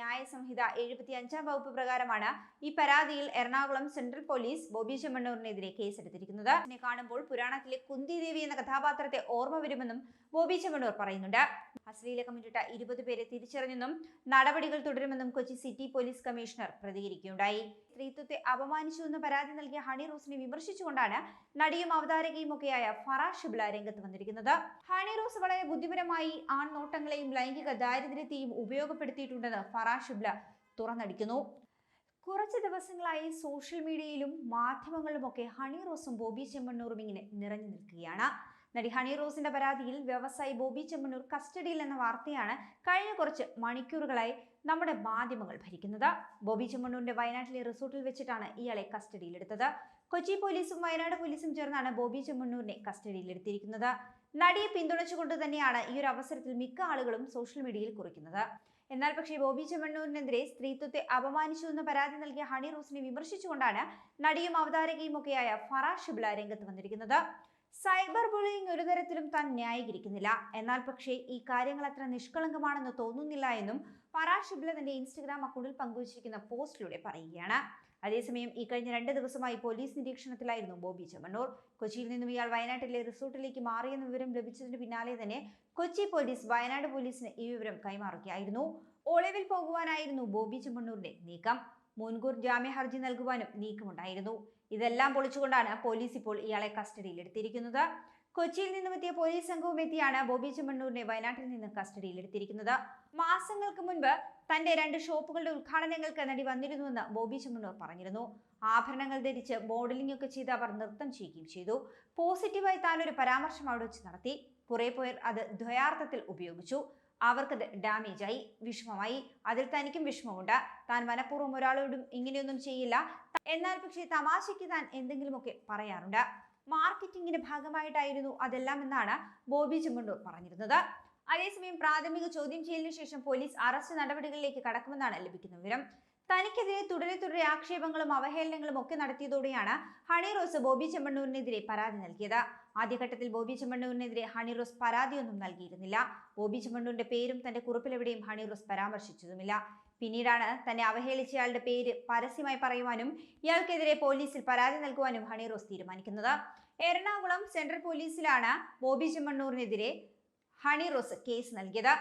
ന്യായ സംഹിത എഴുപത്തി അഞ്ചാം വകുപ്പ് പ്രകാരമാണ് ഈ പരാതിയിൽ എറണാകുളം സെൻട്രൽ പോലീസ് ബോബി ചെമ്മണ്ണൂരിനെതിരെ കേസെടുത്തിരിക്കുന്നത്. ഇതിനെ കാണുമ്പോൾ പുരാണത്തിലെ കുന്തിദേവി എന്ന കഥാപാത്രത്തെ ഓർമ്മ വരുമെന്നും ബോബി ചെമ്മണ്ണൂർ പറയുന്നുണ്ട്. അശ്ലീല കമ്മിറ്റിട്ട ഇരുപത് പേരെ തിരിച്ചറിഞ്ഞെന്നും നടപടികൾ തുടരുമെന്നും കൊച്ചി സിറ്റി പോലീസ് കമ്മീഷണർ പ്രതികരിക്കുകയുണ്ടായി. സ്ത്രീത്വത്തെ അപമാനിച്ചു എന്ന് പരാതി നൽകിയ ഹണി റോസിനെ വിമർശിച്ചുകൊണ്ടാണ് നടിയും അവതാരകയും ഒക്കെയായ ഫറ ഷിബ്ല രംഗത്ത് വന്നിരിക്കുന്നത്. ഹണി റോസ് വളരെ ബുദ്ധിപരമായി ആൺനോട്ടങ്ങളെയും ലൈംഗിക ദാരിദ്ര്യത്തെയും ഉപയോഗപ്പെടുത്തിയിട്ടുണ്ടെന്ന് ഫറ ഷിബ്ല തുറന്നടിക്കുന്നു. കുറച്ച് ദിവസങ്ങളായി സോഷ്യൽ മീഡിയയിലും മാധ്യമങ്ങളിലുമൊക്കെ ഹണി റോസും ബോബി ചെമ്മണ്ണൂറും ഇങ്ങനെ നിറഞ്ഞു നിൽക്കുകയാണ്. നടി ഹണി റോസിന്റെ പരാതിയിൽ വ്യവസായി ബോബി ചെമ്മണ്ണൂർ കസ്റ്റഡിയിൽ എന്ന വാർത്തയാണ് കഴിഞ്ഞ കുറച്ച് മണിക്കൂറുകളായി നമ്മുടെ മാധ്യമങ്ങൾ ഭരിക്കുന്നത്. ബോബി ചെമ്മണ്ണൂരിന്റെ വയനാട്ടിലെ റിസോർട്ടിൽ വെച്ചിട്ടാണ് ഇയാളെ കസ്റ്റഡിയിലെടുത്തത്. കൊച്ചി പോലീസും വയനാട് പോലീസും ചേർന്നാണ് ബോബി ചെമ്മണ്ണൂരിനെ കസ്റ്റഡിയിലെടുത്തിരിക്കുന്നത്. നടിയെ പിന്തുണച്ചുകൊണ്ട് തന്നെയാണ് ഈ ഒരു അവസരത്തിൽ മിക്ക ആളുകളും സോഷ്യൽ മീഡിയയിൽ കുറിക്കുന്നത്. എന്നാൽ പക്ഷേ ബോബി ചെമ്മണ്ണൂരിനെതിരെ സ്ത്രീത്വത്തെ അപമാനിച്ചു എന്ന് പരാതി നൽകിയ ഹണി റോസിനെ വിമർശിച്ചുകൊണ്ടാണ് നടിയും അവതാരകയും ഒക്കെയായ ഫറ ഷിബ്ല രംഗത്ത് വന്നിരിക്കുന്നത്. സൈബർ ബുള്ളിങ് ഒരു തരത്തിലും താൻ ന്യായീകരിക്കുന്നില്ല. എന്നാൽ പക്ഷേ ഈ കാര്യങ്ങൾ അത്ര നിഷ്കളങ്കമാണെന്ന് തോന്നുന്നില്ല എന്നും ഫറാ ഷിബ്ല തന്റെ ഇൻസ്റ്റഗ്രാം അക്കൗണ്ടിൽ പങ്കുവച്ചിരിക്കുന്ന പോസ്റ്റിലൂടെ പറയുകയാണ്. അതേസമയം ഈ കഴിഞ്ഞ രണ്ട് ദിവസമായി പോലീസ് നിരീക്ഷണത്തിലായിരുന്നു ബോബി ചെമ്മണ്ണൂർ. കൊച്ചിയിൽ നിന്നും ഇയാൾ വയനാട്ടിലെ റിസോർട്ടിലേക്ക് മാറിയെന്ന വിവരം ലഭിച്ചതിന് പിന്നാലെ തന്നെ കൊച്ചി പോലീസ് വയനാട് പോലീസിന് ഈ വിവരം കൈമാറുകയായിരുന്നു. ഒളിവിൽ പോകുവാനായിരുന്നു ബോബി ചെമ്മണ്ണൂരിന്റെ നീക്കം. മുൻകൂർ ജാമ്യ ഹർജി നൽകുവാനും നീക്കമുണ്ടായിരുന്നു. ഇതെല്ലാം പൊളിച്ചുകൊണ്ടാണ് പോലീസ് ഇപ്പോൾ ഇയാളെ കസ്റ്റഡിയിലെടുത്തിരിക്കുന്നത്. കൊച്ചിയിൽ നിന്നും എത്തിയ പോലീസ് സംഘവും എത്തിയാണ് ബോബി ചെമ്മണ്ണൂരിനെ വയനാട്ടിൽ നിന്ന് കസ്റ്റഡിയിലെടുത്തിരിക്കുന്നത്. മാസങ്ങൾക്ക് മുൻപ് തന്റെ രണ്ട് ഷോപ്പുകളുടെ ഉദ്ഘാടനങ്ങൾക്ക് നടി വന്നിരുന്നുവെന്ന് ബോബി ചെമ്മണ്ണൂർ പറഞ്ഞിരുന്നു. ആഭരണങ്ങൾ ധരിച്ച് മോഡലിംഗ് ഒക്കെ ചെയ്ത് അവർ നൃത്തം ചെയ്യുകയും ചെയ്തു. പോസിറ്റീവായി താനൊരു പരാമർശം അവിടെ വെച്ച് നടത്തി. കുറെ പേർ അത് ദ്വയാർത്ഥത്തിൽ ഉപയോഗിച്ചു. അവർക്കത് ഡാമേജ് ആയി വിഷമമായി. അതിൽ തനിക്കും വിഷമമുണ്ട്. താൻ മനഃപൂർവം ഒരാളോടും ഇങ്ങനെയൊന്നും ചെയ്യില്ല. എന്നാൽ പക്ഷേ തമാശയ്ക്ക് താൻ എന്തെങ്കിലുമൊക്കെ പറയാറുണ്ട്. മാർക്കറ്റിംഗിന്റെ ഭാഗമായിട്ടായിരുന്നു അതെല്ലാം എന്നാണ് ബോബി ചെമ്മണ്ടൂർ പറഞ്ഞിരുന്നത്. അതേസമയം പ്രാഥമിക ചോദ്യം ചെയ്യലിന് ശേഷം പോലീസ് അറസ്റ്റ് നടപടികളിലേക്ക് കടക്കുമെന്നാണ് ലഭിക്കുന്ന വിവരം. തനിക്കെതിരെ തുടരെ തുടരെ ആക്ഷേപങ്ങളും അവഹേളനങ്ങളും ഒക്കെ നടത്തിയതോടെയാണ് ഹണി റോസ് ബോബി ചെമ്മണ്ണൂരിനെതിരെ പരാതി നൽകിയത്. ആദ്യഘട്ടത്തിൽ ബോബി ചെമ്മണ്ണൂരിനെതിരെ ഹണി റോസ് പരാതിയൊന്നും നൽകിയിരുന്നില്ല. ബോബി ചെമ്മണ്ണൂരിന്റെ പേരും തന്റെ കുറിപ്പിലെവിടെയും ഹണി റോസ് പരാമർശിച്ചതുമില്ല. പിന്നീടാണ് തന്നെ അവഹേളിച്ചയാളുടെ പേര് പരസ്യമായി പറയുവാനും ഇയാൾക്കെതിരെ പോലീസിൽ പരാതി നൽകുവാനും ഹണി റോസ് തീരുമാനിക്കുന്നത്. എറണാകുളം സെൻട്രൽ പോലീസിലാണ് ബോബി ചെമ്മണ്ണൂരിനെതിരെ ഹണി റോസ് കേസ് നൽകിയത്.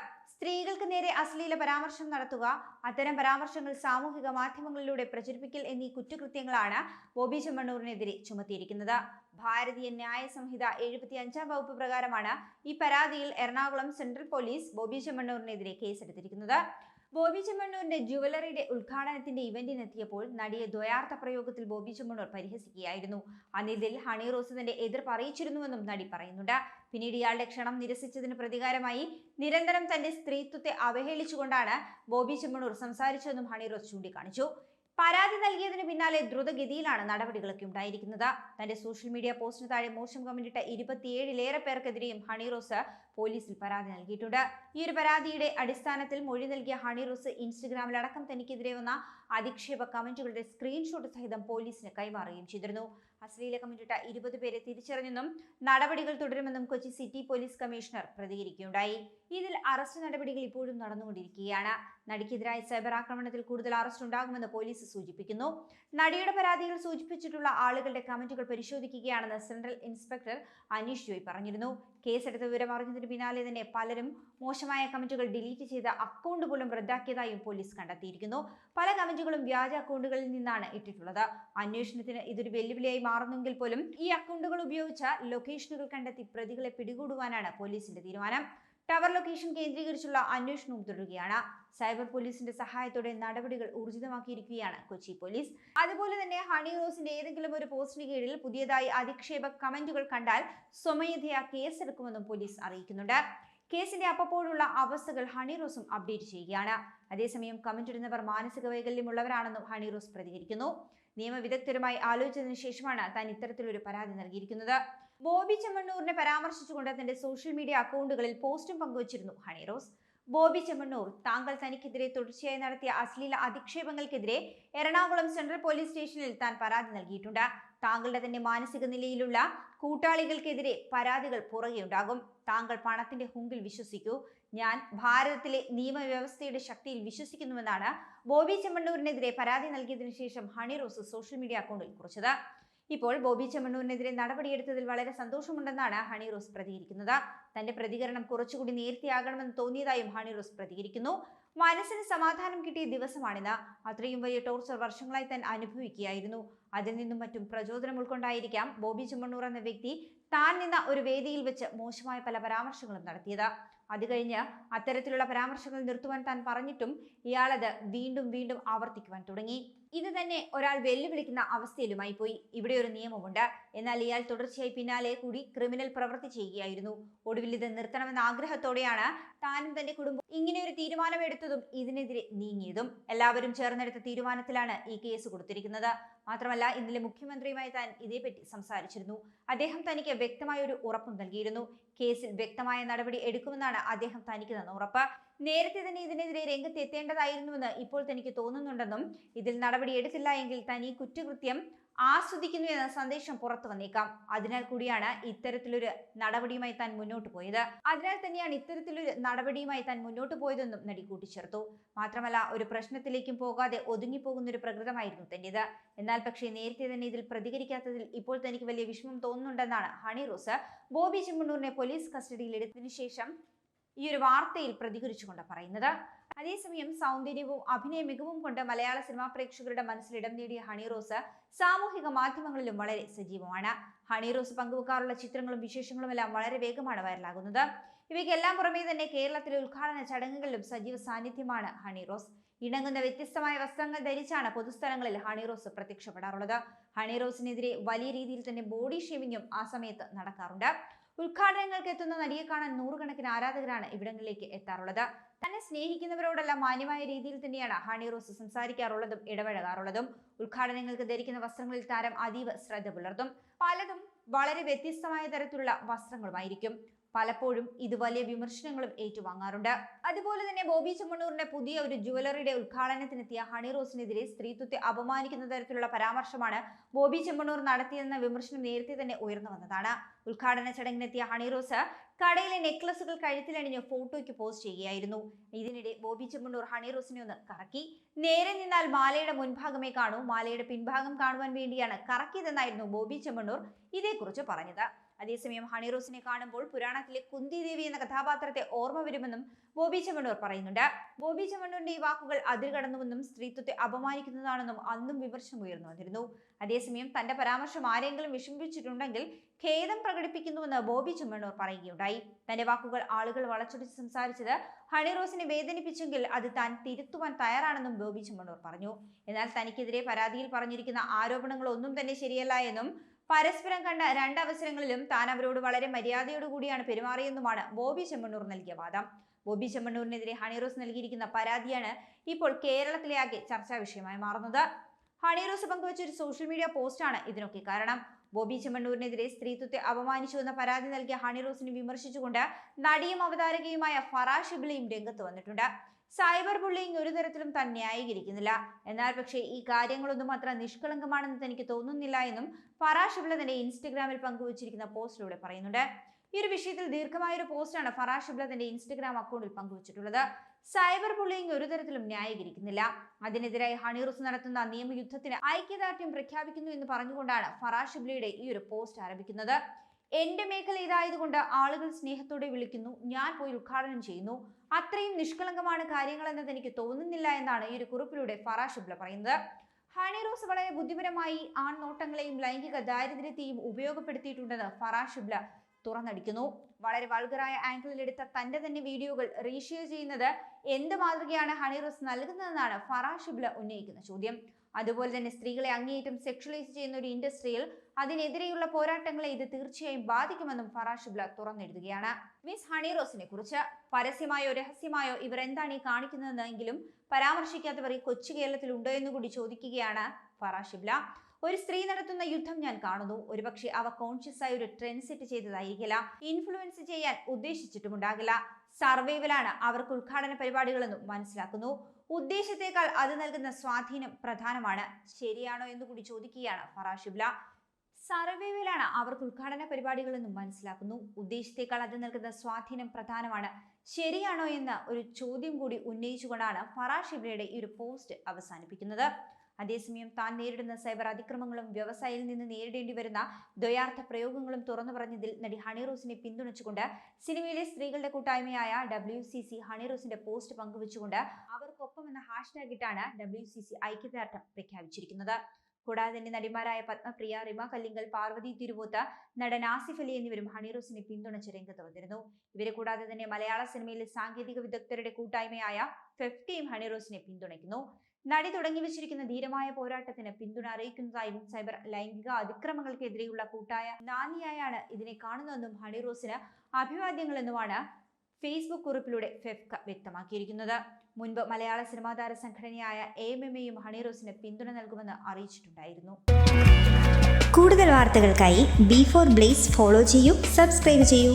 സ്ത്രീകൾക്ക് നേരെ അശ്ലീല പരാമർശം നടത്തുക അത്തരം പരാമർശങ്ങൾ സാമൂഹിക മാധ്യമങ്ങളിലൂടെ പ്രചരിപ്പിക്കൽ എന്നീ കുറ്റകൃത്യങ്ങളാണ് ബോബി ചെമ്മണ്ണൂറിനെതിരെ ചുമത്തിയിരിക്കുന്നത്. ഭാരതീയ ന്യായ സംഹിത എഴുപത്തി അഞ്ചാം വകുപ്പ് പ്രകാരമാണ് ഈ പരാതിയിൽ എറണാകുളം സെൻട്രൽ പോലീസ് ബോബി ചെമ്മണ്ണൂറിനെതിരെ കേസെടുത്തിരിക്കുന്നത്. ബോബി ചെമ്മണ്ണൂരിന്റെ ജുവലറിയുടെ ഉദ്ഘാടനത്തിന്റെ ഇവന്റിനെത്തിയപ്പോൾ നടിയെ ദ്വയാർത്ഥ പ്രയോഗത്തിൽ ബോബി ചെമ്മണ്ണൂർ പരിഹസിക്കുകയായിരുന്നു. അനിതിൽ ഹണി റോസ് തന്റെ എതിർപ്പ് അറിയിച്ചിരുന്നുവെന്നും നടി പറയുന്നുണ്ട്. പിന്നീട് ഇയാളുടെ ക്ഷണം നിരസിച്ചതിന് പ്രതികാരമായി നിരന്തരം തന്റെ സ്ത്രീത്വത്തെ അവഹേളിച്ചുകൊണ്ടാണ് ബോബി ചെമ്മണ്ണൂർ സംസാരിച്ചതെന്നും ഹണി റോസ് ചൂണ്ടിക്കാണിച്ചു. പരാതി നൽകിയതിന് പിന്നാലെ ദ്രുതഗതിയിലാണ് നടപടികളൊക്കെ ഉണ്ടായിരിക്കുന്നത്. തന്റെ സോഷ്യൽ മീഡിയ പോസ്റ്റിന് താഴെ മോശം കമന്റിട്ട ഇരുപത്തിയേഴിലേറെ പേർക്കെതിരെയും ഹണി റോസ് പോലീസിൽ പരാതി നൽകിയിട്ടുണ്ട്. ഈ ഒരു പരാതിയുടെ അടിസ്ഥാനത്തിൽ മൊഴി നൽകിയ ഹണി റോസ് ഇൻസ്റ്റഗ്രാമിലടക്കം തനിക്കെതിരെ വന്ന അധിക്ഷേപ കമന്റുകളുടെ സ്ക്രീൻഷോട്ട് സഹിതം പോലീസിന് കൈമാറുകയും ചെയ്തിരുന്നു. അശ്ലീല കമന്റിട്ട ഇരുപത് പേരെ തിരിച്ചറിഞ്ഞെന്നും നടപടികൾ തുടരുമെന്നും കൊച്ചി സിറ്റി പോലീസ് കമ്മീഷണർ പ്രതികരിക്കുകയുണ്ടായി. ഇതിൽ അറസ്റ്റ് നടപടികൾ ഇപ്പോഴും നടന്നുകൊണ്ടിരിക്കുകയാണ്. നടിക്കെതിരായ സൈബർ ആക്രമണത്തിൽ കൂടുതൽ അറസ്റ്റ് ഉണ്ടാകുമെന്ന് പോലീസ് സൂചിപ്പിക്കുന്നു. നടിയുടെ പരാതിയിൽ സൂചിപ്പിച്ചിട്ടുള്ള ആളുകളുടെ കമന്റുകൾ പരിശോധിക്കുകയാണെന്ന് സെൻട്രൽ ഇൻസ്പെക്ടർ അനീഷ് ജോയ് പറഞ്ഞിരുന്നു. കേസെടുത്ത വിവരം അറിഞ്ഞതിന് പിന്നാലെ തന്നെ പലരും മോശമായ കമന്റുകൾ ഡിലീറ്റ് ചെയ്ത അക്കൗണ്ട് പോലും റദ്ദാക്കിയതായും പോലീസ് കണ്ടെത്തിയിരിക്കുന്നു. പല കമന്റുകളും വ്യാജ അക്കൗണ്ടുകളിൽ നിന്നാണ് ഇട്ടിട്ടുള്ളത്. അന്വേഷണത്തിന് ഇതൊരു വെല്ലുവിളിയായി മാറുന്നെങ്കിൽ പോലും ഈ അക്കൗണ്ടുകൾ ഉപയോഗിച്ച ലൊക്കേഷനുകൾ കണ്ടെത്തി പ്രതികളെ പിടികൂടുവാനാണ് പോലീസിന്റെ തീരുമാനം. ടവർ ലൊക്കേഷൻ കേന്ദ്രീകരിച്ചുള്ള അന്വേഷണവും തുടരുകയാണ്. സൈബർ പോലീസിന്റെ സഹായത്തോടെ നടപടികൾ ഊർജിതമാക്കിയിരിക്കുകയാണ് കൊച്ചി പോലീസ്. അതുപോലെ തന്നെ ഹണി റോസിന്റെ ഏതെങ്കിലും ഒരു പോസ്റ്റിന് കീഴിൽ പുതിയതായി അധിക്ഷേപ കമന്റുകൾ കണ്ടാൽ സ്വമേധയാ കേസെടുക്കുമെന്നും പോലീസ് അറിയിക്കുന്നുണ്ട്. കേസിന്റെ അപ്പപ്പോഴുള്ള അവസ്ഥകൾ ഹണി റോസും അപ്ഡേറ്റ് ചെയ്യുകയാണ്. അതേസമയം കമന്റ് ഇടുന്നവർ മാനസിക വൈകല്യമുള്ളവരാണെന്നും ഹണി റോസ് പ്രതികരിക്കുന്നു. നിയമവിദഗ്ധരുമായി ആലോചിച്ചതിനു ശേഷമാണ് താൻ ഇത്തരത്തിലൊരു പരാതി നൽകിയിരിക്കുന്നത്. ബോബി ചെമ്മണ്ണൂരിനെ പരാമർശിച്ചുകൊണ്ട് തന്റെ സോഷ്യൽ മീഡിയ അക്കൗണ്ടുകളിൽ പോസ്റ്റും പങ്കുവച്ചിരുന്നു. ഹണി റോസ് ബോബി ചെമ്മണ്ണൂർ താങ്കൾ തനിക്കെതിരെ തുടർച്ചയായി നടത്തിയ അശ്ലീല അധിക്ഷേപങ്ങൾക്കെതിരെ എറണാകുളം സെൻട്രൽ പോലീസ് സ്റ്റേഷനിൽ താൻ പരാതി നൽകിയിട്ടുണ്ട്. താങ്കളുടെ തന്നെ മാനസിക നിലയിലുള്ള കൂട്ടാളികൾക്കെതിരെ പരാതികൾ പുറകെയുണ്ടാകും. താങ്കൾ പണത്തിന്റെ ഹുങ്കിൽ വിശ്വസിക്കൂ. ഞാൻ ഭാരതത്തിലെ നിയമവ്യവസ്ഥയുടെ ശക്തിയിൽ വിശ്വസിക്കുന്നുവെന്നാണ് ബോബി ചെമ്മണ്ണൂരിനെതിരെ പരാതി നൽകിയതിനു ശേഷം ഹണി റോസ് സോഷ്യൽ മീഡിയ അക്കൗണ്ടിൽ കുറിച്ചത്. ഇപ്പോൾ ബോബി ചെമ്മണ്ണൂരിനെതിരെ നടപടിയെടുത്തതിൽ വളരെ സന്തോഷമുണ്ടെന്നാണ് ഹണി റോസ് പ്രതികരിക്കുന്നത്. തന്റെ പ്രതികരണം കുറച്ചുകൂടി നേരത്തെയാകണമെന്ന് തോന്നിയതായും ഹണി റോസ് പ്രതികരിക്കുന്നു. മനസ്സിന് സമാധാനം കിട്ടിയ ദിവസമാണിത് അത്രയും വലിയ ടോർച്ചർ വർഷങ്ങളായി താൻ അനുഭവിക്കുകയായിരുന്നു. അതിൽ നിന്നും മറ്റും പ്രചോദനം ഉൾക്കൊണ്ടായിരിക്കാം ബോബി ചെമ്മണ്ണൂർ എന്ന വ്യക്തി താൻ നിന്ന ഒരു വേദിയിൽ വെച്ച് മോശമായ പല പരാമർശങ്ങളും നടത്തിയത്. അത് കഴിഞ്ഞ് അത്തരത്തിലുള്ള പരാമർശങ്ങൾ നിർത്തുവാൻ താൻ പറഞ്ഞിട്ടും ഇയാളത് വീണ്ടും വീണ്ടും ആവർത്തിക്കുവാൻ തുടങ്ങി. ഇത് തന്നെ ഒരാൾ വെല്ലുവിളിക്കുന്ന അവസ്ഥയിലുമായി പോയി. ഇവിടെ ഒരു നിയമമുണ്ട്. എന്നാൽ ഇയാൾ തുടർച്ചയായി പിന്നാലെ കൂടി ക്രിമിനൽ പ്രവൃത്തി ചെയ്യുകയായിരുന്നു. ഒടുവിൽ ഇത് നിർത്തണമെന്ന ആഗ്രഹത്തോടെയാണ് താനും തന്റെ കുടുംബം ഇങ്ങനെ ഒരു തീരുമാനമെടുത്തതും ഇതിനെതിരെ നീങ്ങിയതും. എല്ലാവരും ചേർന്നെടുത്ത തീരുമാനത്തിലാണ് ഈ കേസ് കൊടുത്തിരിക്കുന്നത്. മാത്രമല്ല ഇന്നലെ മുഖ്യമന്ത്രിയുമായി താൻ ഇതേപ്പറ്റി സംസാരിച്ചിരുന്നു. അദ്ദേഹം തനിക്ക് വ്യക്തമായ ഒരു ഉറപ്പും നൽകിയിരുന്നു. കേസിൽ വ്യക്തമായ നടപടി എടുക്കുമെന്നാണ് അദ്ദേഹം തനിക്ക് തന്ന ഉറപ്പ്. നേരത്തെ തന്നെ ഇതിനെതിരെ രംഗത്ത് എത്തേണ്ടതായിരുന്നുവെന്ന് ഇപ്പോൾ തനിക്ക് തോന്നുന്നുണ്ടെന്നും ഇതിൽ നടപടി എടുത്തില്ല എങ്കിൽ തനി കുറ്റകൃത്യം ആസ്വദിക്കുന്നു എന്ന സന്ദേശം പുറത്തു വന്നേക്കാം. അതിനാൽ കൂടിയാണ് ഇത്തരത്തിലൊരു നടപടിയുമായി താൻ മുന്നോട്ട് പോയത്. അതിനാൽ തന്നെയാണ് ഇത്തരത്തിലൊരു നടപടിയുമായി താൻ മുന്നോട്ട് പോയതെന്നും നടി കൂട്ടിച്ചേർത്തു. മാത്രമല്ല ഒരു പ്രശ്നത്തിലേക്കും പോകാതെ ഒതുങ്ങിപ്പോകുന്ന ഒരു പ്രകൃതമായിരുന്നു തന്റേത്. എന്നാൽ പക്ഷേ നേരത്തെ തന്നെ ഇതിൽ പ്രതികരിക്കാത്തതിൽ ഇപ്പോൾ തനിക്ക് വലിയ വിഷമം തോന്നുന്നുണ്ടെന്നാണ് ഹണി റോസ് ബോബി ചെമ്മണ്ണൂരിനെ പോലീസ് കസ്റ്റഡിയിൽ എടുത്തതിനു ശേഷം ഈ ഒരു വാർത്തയിൽ പ്രതികരിച്ചുകൊണ്ട് പറയുന്നത്. അതേസമയം സൗന്ദര്യവും അഭിനയ മികവും കൊണ്ട് മലയാള സിനിമാ പ്രേക്ഷകരുടെ മനസ്സിൽ ഇടം നേടിയ ഹണി റോസ് സാമൂഹിക മാധ്യമങ്ങളിലും വളരെ സജീവമാണ്. ഹണി റോസ് പങ്കുവെക്കാറുള്ള ചിത്രങ്ങളും വിശേഷങ്ങളും എല്ലാം വളരെ വേഗമാണ് വൈറലാകുന്നത്. ഇവയ്ക്കെല്ലാം പുറമേ തന്നെ കേരളത്തിലെ ഉദ്ഘാടന ചടങ്ങുകളിലും സജീവ സാന്നിധ്യമാണ് ഹണി റോസ്. ഇണങ്ങുന്ന വ്യത്യസ്തമായ വസ്ത്രങ്ങൾ ധരിച്ചാണ് പൊതുസ്ഥലങ്ങളിൽ ഹണി റോസ് പ്രത്യക്ഷപ്പെടാറുള്ളത്. ഹണി റോസിനെതിരെ വലിയ രീതിയിൽ തന്നെ ബോഡി ഷേവിങ്ങും ആ സമയത്ത് നടക്കാറുണ്ട്. ഉദ്ഘാടനങ്ങൾക്ക് എത്തുന്ന നടിയെ കാണാൻ നൂറുകണക്കിന് ആരാധകരാണ് ഇവിടങ്ങളിലേക്ക് എത്താറുള്ളത്. തന്നെ സ്നേഹിക്കുന്നവരോടെല്ലാം മാന്യമായ രീതിയിൽ തന്നെയാണ് ഹണി റോസ് സംസാരിക്കാറുള്ളതും ഇടപഴകാറുള്ളതും. ഉദ്ഘാടനങ്ങൾക്ക് ധരിക്കുന്ന വസ്ത്രങ്ങളിൽ താരം അതീവ ശ്രദ്ധ പുലർത്തും. പലതും വളരെ വ്യത്യസ്തമായ തരത്തിലുള്ള വസ്ത്രങ്ങളുമായിരിക്കും. പലപ്പോഴും ഇത് വലിയ വിമർശനങ്ങളും ഏറ്റുവാങ്ങാറുണ്ട്. അതുപോലെ തന്നെ ബോബി ചെമ്മണ്ണൂറിന്റെ പുതിയ ഒരു ജുവലറിയുടെ ഉദ്ഘാടനത്തിനെത്തിയ ഹണി റോസിനെതിരെ സ്ത്രീത്വത്തെ അപമാനിക്കുന്ന തരത്തിലുള്ള പരാമർശമാണ് ബോബി ചെമ്മണ്ണൂർ നടത്തിയെന്ന വിമർശനം നേരത്തെ തന്നെ ഉയർന്നു വന്നതാണ്. ഉദ്ഘാടന ചടങ്ങിനെത്തിയ ഹണി റോസ് കടയിലെ നെക്ലസുകൾ കഴുത്തിലണിഞ്ഞ് ഫോട്ടോയ്ക്ക് പോസ്റ്റ് ചെയ്യുകയായിരുന്നു. ഇതിനിടെ ബോബി ചെമ്മണ്ണൂർ ഹണി റോസിനെ ഒന്ന് കറക്കി. നേരെ നിന്നാൽ മാലയുടെ മുൻഭാഗമേ കാണൂ. മാലയുടെ പിൻഭാഗം കാണുവാൻ വേണ്ടിയാണ് കറക്കിയതെന്നായിരുന്നു ബോബി ചെമ്മണ്ണൂർ ഇതേക്കുറിച്ച് പറഞ്ഞത്. അതേസമയം ഹണി റോസിനെ കാണുമ്പോൾ പുരാണത്തിലെ കുന്തി ദേവി എന്ന കഥാപാത്രത്തെ ഓർമ്മ വരുമെന്നും ബോബി ചെമ്മണ്ണൂർ പറയുന്നുണ്ട്. ബോബി ചെമ്മണ്ണൂരിന്റെ ഈ വാക്കുകൾ അതിർകടന്നുവെന്നും സ്ത്രീത്വത്തെ അപമാനിക്കുന്നതാണെന്നും അന്നും വിമർശനം ഉയർന്നു വന്നിരുന്നു. അതേസമയം തന്റെ പരാമർശം ആരെങ്കിലും വിഷമിപ്പിച്ചിട്ടുണ്ടെങ്കിൽ ഖേദം പ്രകടിപ്പിക്കുന്നുവെന്ന് ബോബി ചെമ്മണ്ണൂർ പറയുകയുണ്ടായി. തന്റെ വാക്കുകൾ ആളുകൾ വളച്ചൊടിച്ച് സംസാരിച്ചത് ഹണി റോസിനെ വേദനിപ്പിച്ചെങ്കിൽ അത് താൻ തിരുത്തുവാൻ തയ്യാറാണെന്നും ബോബി ചെമ്മണ്ണൂർ പറഞ്ഞു. എന്നാൽ തനിക്കെതിരെ പരാതിയിൽ പറഞ്ഞിരിക്കുന്ന ആരോപണങ്ങളൊന്നും തന്നെ ശരിയല്ല എന്നും പരസ്പരം കണ്ട രണ്ടവസരങ്ങളിലും താൻ അവരോട് വളരെ മര്യാദയോടുകൂടിയാണ് പെരുമാറിയെന്നുമാണ് ബോബി ചെമ്മണ്ണൂർ നൽകിയ വാദം. ബോബി ചെമ്മണ്ണൂരിനെതിരെ ഹണിറോസ് നൽകിയിരിക്കുന്ന പരാതിയാണ് ഇപ്പോൾ കേരളത്തിലെ ആകെ ചർച്ചാ വിഷയമായി മാറുന്നത്. ഹണിറോസ് പങ്കുവച്ച ഒരു സോഷ്യൽ മീഡിയ പോസ്റ്റാണ് ഇതിനൊക്കെ കാരണം. ബോബി ചെമ്മണ്ണൂരിനെതിരെ സ്ത്രീത്വത്തെ അപമാനിച്ചുവെന്ന പരാതി നൽകിയ ഹണിറോസിനെ വിമർശിച്ചുകൊണ്ട് നടിയും അവതാരകയുമായ ഫറാ ഷിബിലയും രംഗത്ത് വന്നിട്ടുണ്ട്. സൈബർ ബുള്ളിങ് ഒരു തരത്തിലും താൻ ന്യായീകരിക്കുന്നില്ല. എന്നാൽ പക്ഷേ ഈ കാര്യങ്ങളൊന്നും അത്ര നിഷ്കളങ്കമാണെന്ന് തനിക്ക് തോന്നുന്നില്ല എന്നും ഫറാഷ് ഷിബില തന്റെ ഇൻസ്റ്റഗ്രാമിൽ പങ്കുവച്ചിരിക്കുന്ന പോസ്റ്റിലൂടെ പറയുന്നുണ്ട്. ഈ ഒരു വിഷയത്തിൽ ദീർഘമായ ഒരു പോസ്റ്റാണ് ഫറാഷ് ഷിബില തന്റെ ഇൻസ്റ്റഗ്രാം അക്കൗണ്ടിൽ പങ്കുവച്ചിട്ടുള്ളത്. സൈബർ ബുള്ളിങ് ഒരു തരത്തിലും ന്യായീകരിക്കുന്നില്ല. അതിനെതിരായി ഹണിറുസ് നടത്തുന്ന നിയമയുദ്ധത്തിന് ഐക്യദാർഢ്യം പ്രഖ്യാപിക്കുന്നു എന്ന് പറഞ്ഞുകൊണ്ടാണ് ഫറാഷ് ഷിബ്ലിയുടെ ഈ ഒരു പോസ്റ്റ് ആരംഭിക്കുന്നത്. എന്റെ മേഖല ഇതായതുകൊണ്ട് ആളുകൾ സ്നേഹത്തോടെ വിളിക്കുന്നു. ഞാൻ പോയി ഉദ്ഘാടനം ചെയ്യുന്നു. അത്രയും നിഷ്കളങ്കമാണ് കാര്യങ്ങളെന്നത് എനിക്ക് തോന്നുന്നില്ല എന്നാണ് ഈ ഒരു കുറിപ്പിലൂടെ ഫറാ ഷിബ്ല പറയുന്നത്. ഹണി റോസ് വളരെ ബുദ്ധിപരമായി ആൺനോട്ടങ്ങളെയും ലൈംഗിക ദാരിദ്ര്യത്തെയും ഉപയോഗപ്പെടുത്തിയിട്ടുണ്ടെന്ന് ഫറാ ഷിബ്ല തുറന്നടിക്കുന്നു. വളരെ വൾഗറായ ആംഗിളിൽ എടുത്ത തന്റെ തന്നെ വീഡിയോകൾ റീഷെയർ ചെയ്യുന്നത് എന്ത് മാതൃകയാണ് ഹണി റോസ് നൽകുന്നതെന്നാണ് ഫറാ ഷിബ്ല ഉന്നയിക്കുന്ന ചോദ്യം. അതുപോലെ തന്നെ സ്ത്രീകളെ അങ്ങേയറ്റം സെക്ഷലൈസ് ചെയ്യുന്ന ഒരു ഇൻഡസ്ട്രിയിൽ അതിനെതിരെയുള്ള പോരാട്ടങ്ങളെ ഇത് തീർച്ചയായും ബാധിക്കുമെന്നും ഫറാഷിബ്ല തുറന്നെഴുതുകയാണ്. മിസ് ഹണി റോസിനെ കുറിച്ച് പരസ്യമായോ രഹസ്യമായോ ഇവർ എന്താണ് ഈ കാണിക്കുന്നതെന്നെങ്കിലും പരാമർശിക്കാത്തവർ ഈ കൊച്ചു കേരളത്തിൽ ഉണ്ടോ എന്ന് കൂടി ചോദിക്കുകയാണ് ഫറാഷിബ്ല ഒരു സ്ത്രീ നടത്തുന്ന യുദ്ധം ഞാൻ കാണുന്നു. ഒരുപക്ഷെ അവ കോൺഷ്യസ് ആയി ഒരു ട്രെൻഡ് സെറ്റ് ചെയ്തതായിരിക്കില്ല. ഇൻഫ്ലുവൻസ് ചെയ്യാൻ ഉദ്ദേശിച്ചിട്ടുമുണ്ടാകില്ല. സർവൈവലാണ് അവർക്ക് ഉദ്ഘാടന പരിപാടികളെന്നും മനസ്സിലാക്കുന്നു. ഉദ്ദേശത്തെക്കാൾ അത് നൽകുന്ന സ്വാധീനം പ്രധാനമാണ്. ശരിയാണോ എന്ന് കൂടി ചോദിക്കുകയാണ് ഫറാഷിബ്ല സർവൈവലാണ് അവർക്ക് ഉദ്ഘാടന പരിപാടികളെന്നും മനസ്സിലാക്കുന്നു. ഉദ്ദേശത്തെക്കാൾ അത് നൽകുന്ന സ്വാധീനം പ്രധാനമാണ്. ശരിയാണോ എന്ന ഒരു ചോദ്യം കൂടി ഉന്നയിച്ചുകൊണ്ടാണ് ഫറാഷിബ്ലയുടെ ഈ ഒരു പോസ്റ്റ് അവസാനിപ്പിക്കുന്നത്. അതേസമയം താൻ നേരിടുന്ന സൈബർ അതിക്രമങ്ങളും വ്യവസായിൽ നിന്ന് നേരിടേണ്ടി വരുന്ന ദ്വയാർത്ഥ പ്രയോഗങ്ങളും തുറന്നു പറഞ്ഞതിൽ നടി ഹണി റോസിനെ പിന്തുണച്ചുകൊണ്ട് സിനിമയിലെ സ്ത്രീകളുടെ കൂട്ടായ്മയായ ഡബ്ല്യു സി സി ഹണി റോസിന്റെ പോസ്റ്റ് പങ്കുവച്ചുകൊണ്ട് അവർക്കൊപ്പം എന്ന ഹാഷ്ടാഗ് ഇട്ടാണ് ഡബ്ല്യു സി സി ഐക്യദാർഢ്യം പ്രഖ്യാപിച്ചിരിക്കുന്നത്. കൂടാതെ തന്നെ നടിമാരായ പത്മപ്രിയ റിമ കല്ലിങ്കൽ പാർവതി തിരുവോത്ത് നടൻ ആസിഫ് അലി എന്നിവരും ഹണി റോസിനെ പിന്തുണച്ച് രംഗത്ത് വന്നിരുന്നു. ഇവരെ കൂടാതെ തന്നെ മലയാള സിനിമയിലെ സാങ്കേതിക വിദഗ്ധരുടെ കൂട്ടായ്മയായ ഫെഫ്റ്റിയും ഹണി റോസിനെ പിന്തുണയ്ക്കുന്നു. നടി തുടങ്ങി വെച്ചിരിക്കുന്ന ധീരമായ പോരാട്ടത്തിന് പിന്തുണ അറിയിക്കുന്നതായും സൈബർ ലൈംഗിക അതിക്രമങ്ങൾക്കെതിരെയുള്ള കൂട്ടായ നാന്ദിയായാണ് ഇതിനെ കാണുന്നതെന്നും ഹണി റോസിന് അഭിവാദ്യങ്ങളെന്നുമാണ് ഫേസ്ബുക്ക് കുറിപ്പിലൂടെ ഫെഫ്ക വ്യക്തമാക്കിയിരിക്കുന്നത്. മുൻപ് മലയാള സിനിമാ താര സംഘടനയായ എ എം എം എയും ഹണിറോസിന് പിന്തുണ നൽകുമെന്ന് അറിയിച്ചിട്ടുണ്ടായിരുന്നു. കൂടുതൽ വാർത്തകൾക്കായി ബി ഫോർ ബ്ലേസ് ഫോളോ ചെയ്യൂ സബ്സ്ക്രൈബ് ചെയ്യൂ.